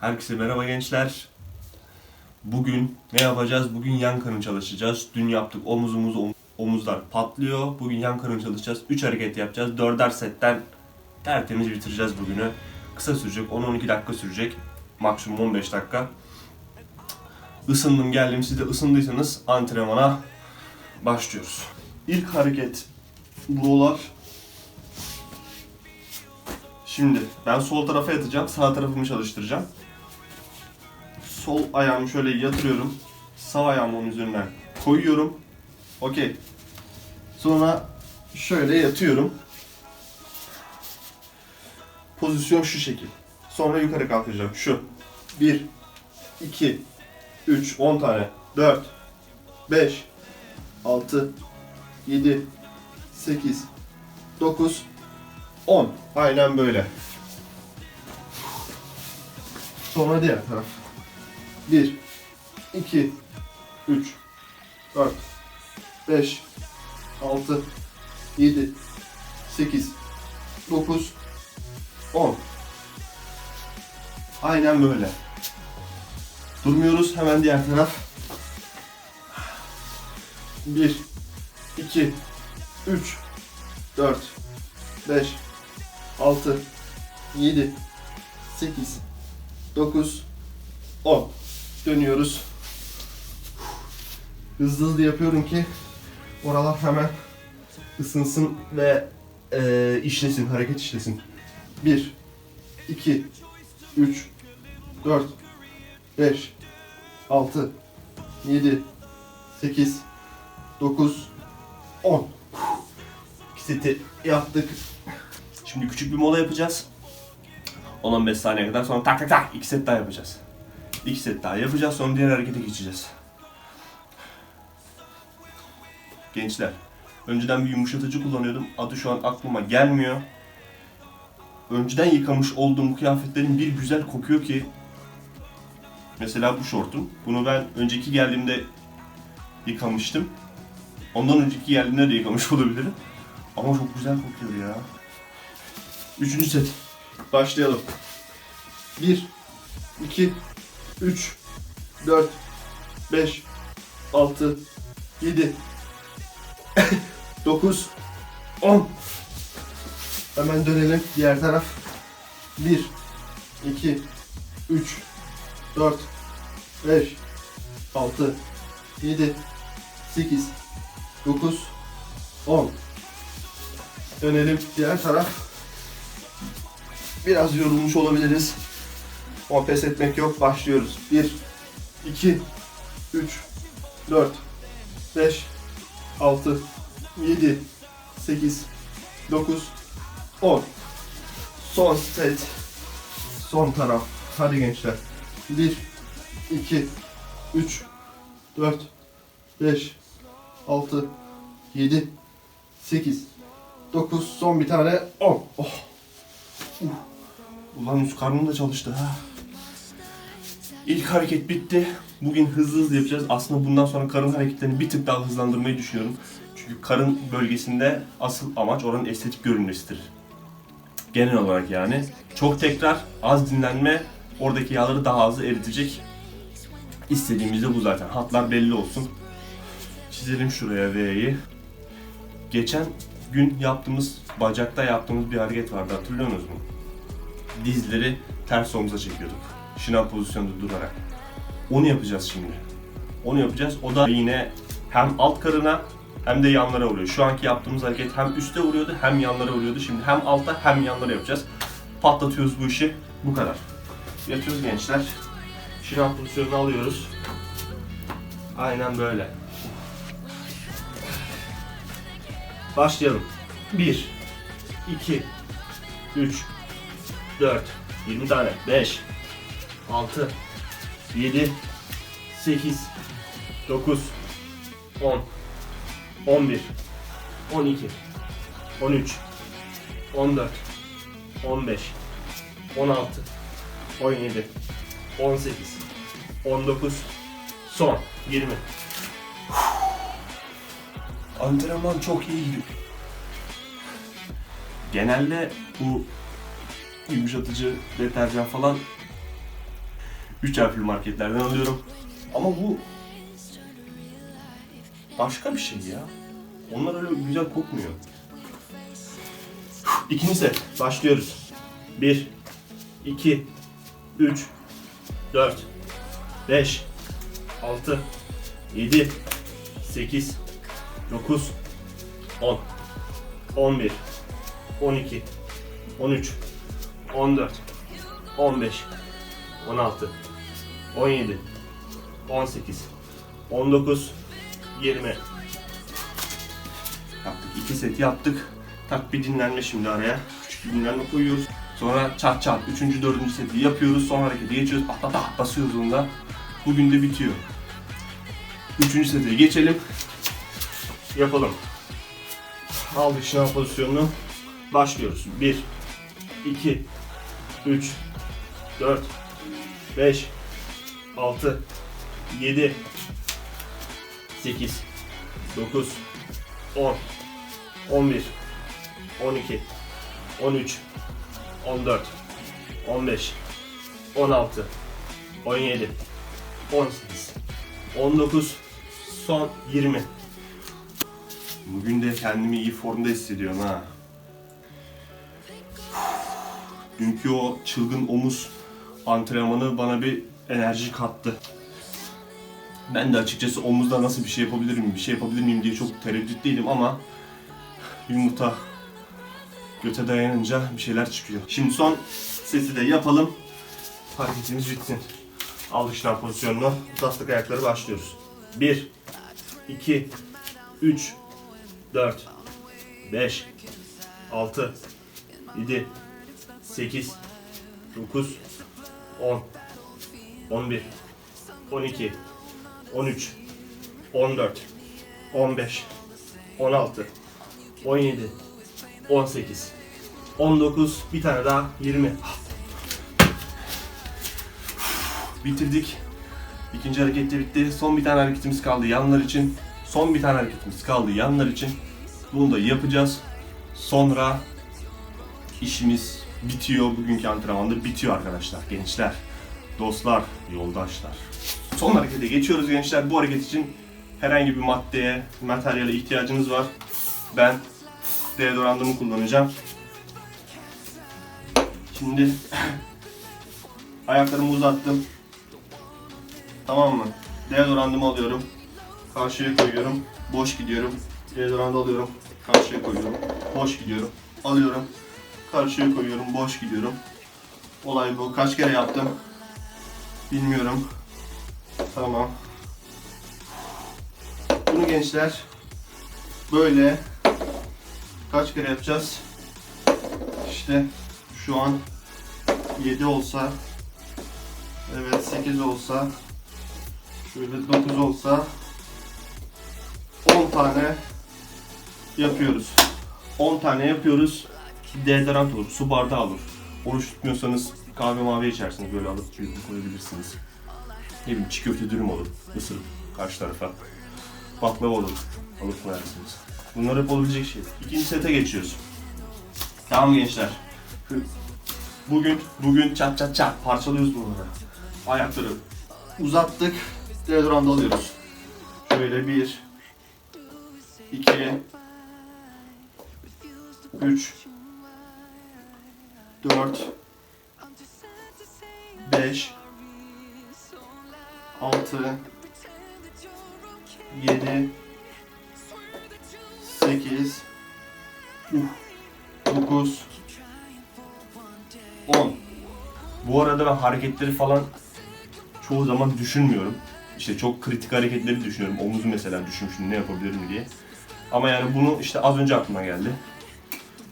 Herkese merhaba gençler. Bugün ne yapacağız? Bugün yan karın çalışacağız. Dün yaptık omuzumuz om- omuzlar patlıyor. Bugün yan karın çalışacağız. 3 hareket yapacağız. 4'er setten tertemiz bitireceğiz bugünü. Kısa sürecek. 10-12 dakika sürecek. Maksimum 15 dakika. Isındım geldim. Siz de ısındıysanız antrenmana başlıyoruz. İlk hareket rolar. Şimdi ben sol tarafa yatacağım, sağ tarafımı çalıştıracağım. Sol ayağımı şöyle yatırıyorum. Sağ ayağımı onun üzerinden koyuyorum. Okey. Sonra şöyle yatıyorum. Pozisyon şu şekil. Sonra yukarı kalkacağım. Şu. 1, 2, 3, 10 tane. 4, 5, 6, 7, 8, 9, 10. Aynen böyle. Sonra diğer taraf. 1, 2, 3, 4, 5, 6, 7, 8, 9, 10. Aynen böyle. Durmuyoruz. Hemen diğer taraf. 1, 2, 3, 4, 5, 6, 7, 8, 9, 10. Dönüyoruz. Hızlı hızlı yapıyorum ki oralar hemen ısınsın ve eee, işlesin, hareket işlesin. 1, 2, 3, 4, 5, 6, 7, 8, 9, 10. İki seti yaptık. Şimdi küçük bir mola yapacağız. 10-15 saniye kadar sonra tak tak tak iki set daha yapacağız. İki set daha yapacağız sonra diğer harekete geçeceğiz. Gençler, önceden bir yumuşatıcı kullanıyordum. Adı şu an aklıma gelmiyor. Önceden yıkamış olduğum kıyafetlerin bir güzel kokuyor ki Mesela bu şortum. Bunu ben önceki geldiğimde yıkamıştım. Ondan önceki geldiğimde de yıkamış olabilirim. Ama çok güzel kokuyor ya. Üçüncü set. Başlayalım. 1, 2, 3, 4, 5, 6, 7, 9, 10. Hemen dönelim diğer taraf. 1, 2, 3, 4, 5, 6, 7, 8, 9, 10. Dönelim diğer taraf. Biraz yorulmuş olabiliriz. Ama pes etmek yok. Başlıyoruz. 1, 2, 3, 4, 5, 6, 7, 8, 9, 10. Son set. Son taraf. Hadi gençler. 1, 2, 3, 4, 5, 6, 7, 8, 9, son bir tane 10. Oh. Uh. Ulan üst karnım da çalıştı ha. İlk hareket bitti. Bugün hızlı hızlı yapacağız. Aslında bundan sonra karın hareketlerini bir tık daha hızlandırmayı düşünüyorum. Çünkü karın bölgesinde asıl amaç oranın estetik görünmesidir. Genel olarak yani. Çok tekrar, az dinlenme, oradaki yağları daha hızlı eritecek. İstediğimiz de bu zaten. Hatlar belli olsun. Çizelim şuraya V'yi. Geçen gün yaptığımız, bacakta yaptığımız bir hareket vardı hatırlıyorsunuz mu? Dizleri ters omuza çekiyorduk. Şınav pozisyonda durarak. Onu yapacağız şimdi. Onu yapacağız. O da yine hem alt karına hem de yanlara vuruyor. Şu anki yaptığımız hareket hem üste vuruyordu hem yanlara vuruyordu. Şimdi hem alta hem yanlara yapacağız. Patlatıyoruz bu işi. Bu kadar. Yatıyoruz gençler. Şınav pozisyonunu alıyoruz. Aynen böyle. Başlayalım. 1 2 3 4 20 tane 5 6 7 8 9 10 11 12 13 14 15 16 17 18 19 son. 20 Antrenman çok iyi gidiyor. Genelde bu yumuşatıcı deterjan falan 3 harfli marketlerden alıyorum. Ama bu başka bir şey ya. Onlar öyle güzel kokmuyor. İkinci set. Başlıyoruz. 1 2 3 4 5 6 7 8 9 10 11 12 13 14 15 16 17 18 19 20 Yaptık. iki set yaptık. Tak bir dinlenme şimdi araya. Küçük bir dinlenme koyuyoruz. Sonra çat çat. Üçüncü, dördüncü seti yapıyoruz. Son harekete geçiyoruz. At at at basıyoruz onda. Bugün de bitiyor. Üçüncü sete geçelim. Yapalım. Aldık şınav pozisyonunu. Başlıyoruz. 1, 2, 3, 4, 5, 6, 7, 8, 9, 10, 11, 12, 13, 14, 15, 16, 17, 18, 19, son 20. Bugün de kendimi iyi formda hissediyorum ha. Dünkü o çılgın omuz antrenmanı bana bir enerji kattı. Ben de açıkçası omuzda nasıl bir şey yapabilir miyim, bir şey yapabilir miyim diye çok tereddütteydim ama yumurta göte dayanınca bir şeyler çıkıyor. Şimdi son sesi de yapalım. Hareketimiz bitsin. Aldık şınav pozisyonunu. Uzattık ayakları başlıyoruz. 1 2 3 4 5 6 7 8 9 10 11 12 13 14 15 16 17 18 19 bir tane daha 20 bitirdik. İkinci hareket de bitti. Son bir tane hareketimiz kaldı yanlar için. Son bir tane hareketimiz kaldı yanlar için. Bunu da yapacağız. Sonra işimiz bitiyor. Bugünkü antrenmanda bitiyor arkadaşlar. Gençler, dostlar, yoldaşlar. Son harekete geçiyoruz gençler. Bu hareket için herhangi bir maddeye, materyale ihtiyacınız var. Ben deodorantımı kullanacağım. Şimdi ayaklarımı uzattım. Tamam mı? Deodorantımı alıyorum. Karşıya koyuyorum. Boş gidiyorum. Deodorantı alıyorum. Karşıya koyuyorum. Boş gidiyorum. Alıyorum. Karşıya koyuyorum. Boş gidiyorum. Olay bu. Kaç kere yaptım? Bilmiyorum. Tamam. Bunu gençler böyle kaç kere yapacağız? İşte şu an 7 olsa evet 8 olsa şöyle 9 olsa 10 tane yapıyoruz. 10 tane yapıyoruz. Deodorant olur, su bardağı olur. Oruç tutmuyorsanız kahve mavi içersiniz böyle alıp bir koyabilirsiniz. Ne bileyim çiğ köfte dürüm olur, ısırıp karşı tarafa. Baklava olur, alıp koyarsınız. Bunlar hep olabilecek şey. İkinci sete geçiyoruz. Tamam gençler. Bugün, bugün çat çat çat parçalıyoruz bunları. Ayakları uzattık. Deodorant alıyoruz. Şöyle bir, iki, üç, dört, beş, altı, yedi, sekiz, dokuz, on. Bu arada ben hareketleri falan çoğu zaman düşünmüyorum. İşte çok kritik hareketleri düşünüyorum. Omuzu mesela düşünmüştüm ne yapabilirim diye. Ama yani bunu işte az önce aklıma geldi.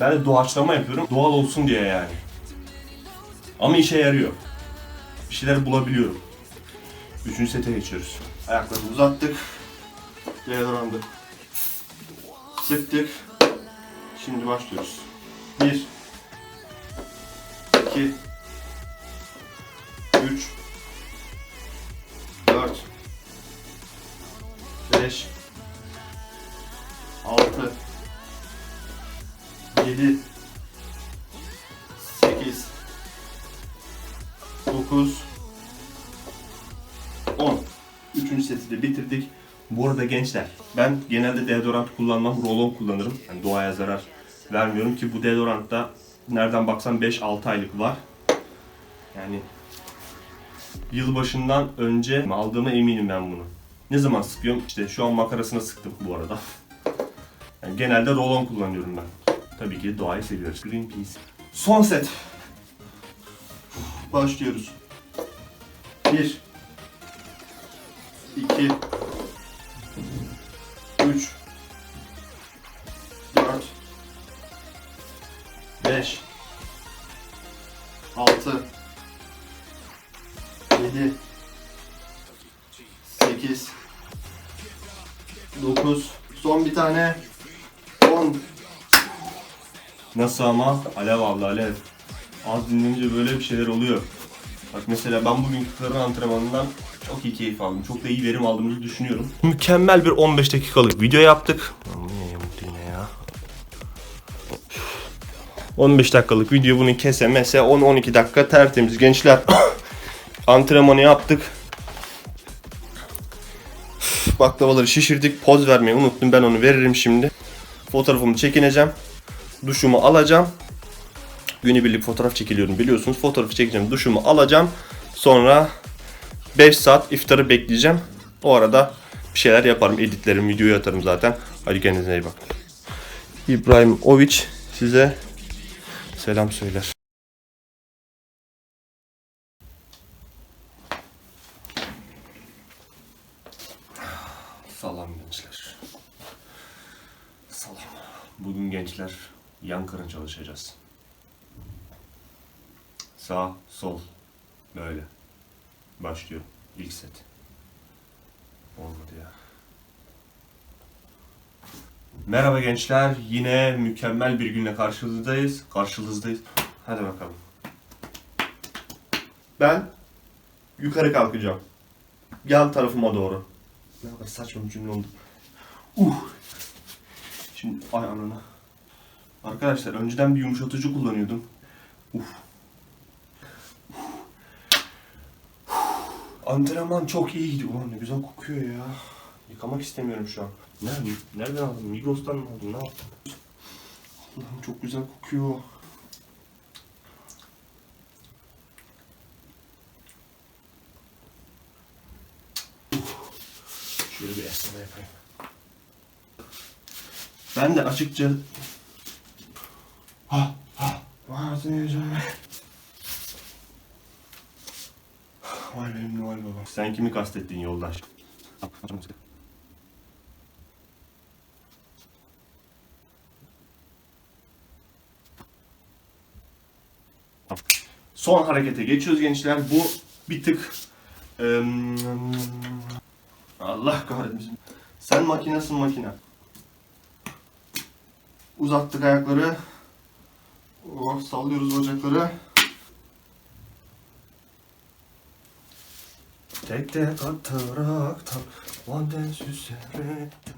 Ben de doğaçlama yapıyorum. Doğal olsun diye yani. Ama işe yarıyor bir şeyler bulabiliyorum. Üçüncü sete geçiyoruz. Ayaklarını uzattık. Deodorantı sıktık. Şimdi başlıyoruz. 1 2 3 4 5 6 7 De bitirdik. Bu arada gençler, ben genelde deodorant kullanmam, rolon kullanırım. Yani doğaya zarar vermiyorum ki bu deodorantta nereden baksan 5-6 aylık var. Yani yılbaşından önce aldığıma eminim ben bunu. Ne zaman sıkıyorum? İşte şu an makarasına sıktım bu arada. Yani genelde rolon kullanıyorum ben. Tabii ki doğayı seviyoruz. Greenpeace. Son set. Başlıyoruz. 1 2 3 4 5 6 7 8 9 Son bir tane. 10 Nasıl ama? Alev abla alev. Az dinlenince böyle bir şeyler oluyor. Bak mesela ben bugünkü karın antrenmanından çok iyi keyif aldım. Çok da iyi verim aldığımızı düşünüyorum. Mükemmel bir 15 dakikalık video yaptık. Niye ya? 15 dakikalık video bunu kese mese 10-12 dakika tertemiz gençler. Antrenmanı yaptık. Baklavaları şişirdik. Poz vermeyi unuttum. Ben onu veririm şimdi. Fotoğrafımı çekineceğim. Duşumu alacağım. Günübirlik fotoğraf çekiliyorum biliyorsunuz. Fotoğrafı çekeceğim, duşumu alacağım. Sonra 5 saat iftarı bekleyeceğim. O arada bir şeyler yaparım, editlerim, videoyu atarım zaten. Hadi kendinize iyi bakın. İbrahim Oviç size selam söyler. Salam gençler. Salam. Bugün gençler yan karın çalışacağız. Sağ, sol. Böyle. Başlıyorum. İlk set. Olmadı ya. Merhaba gençler. Yine mükemmel bir günle karşınızdayız. Karşınızdayız. Hadi bakalım. Ben yukarı kalkacağım. Yan tarafıma doğru. Ne kadar saçma bir cümle oldu. Uh. Şimdi ay anana. Arkadaşlar önceden bir yumuşatıcı kullanıyordum. Uf. Antrenman çok iyi gidiyor. Ulan ne güzel kokuyor ya. Yıkamak istemiyorum şu an. Nerede, nereden aldın? Migros'tan mı aldın? Ne yaptın? Allah'ım çok güzel kokuyor. Şöyle bir esneme yapayım. Ben de açıkça... Ha, ha, vazgeçeceğim. Sen kimi kastettin yoldaş? Son harekete geçiyoruz gençler. Bu bir tık... Allah kahretmesin. Sen makinesin makine. Uzattık ayakları. Oh, sallıyoruz bacakları. Tek tek ataraktan maden süserekten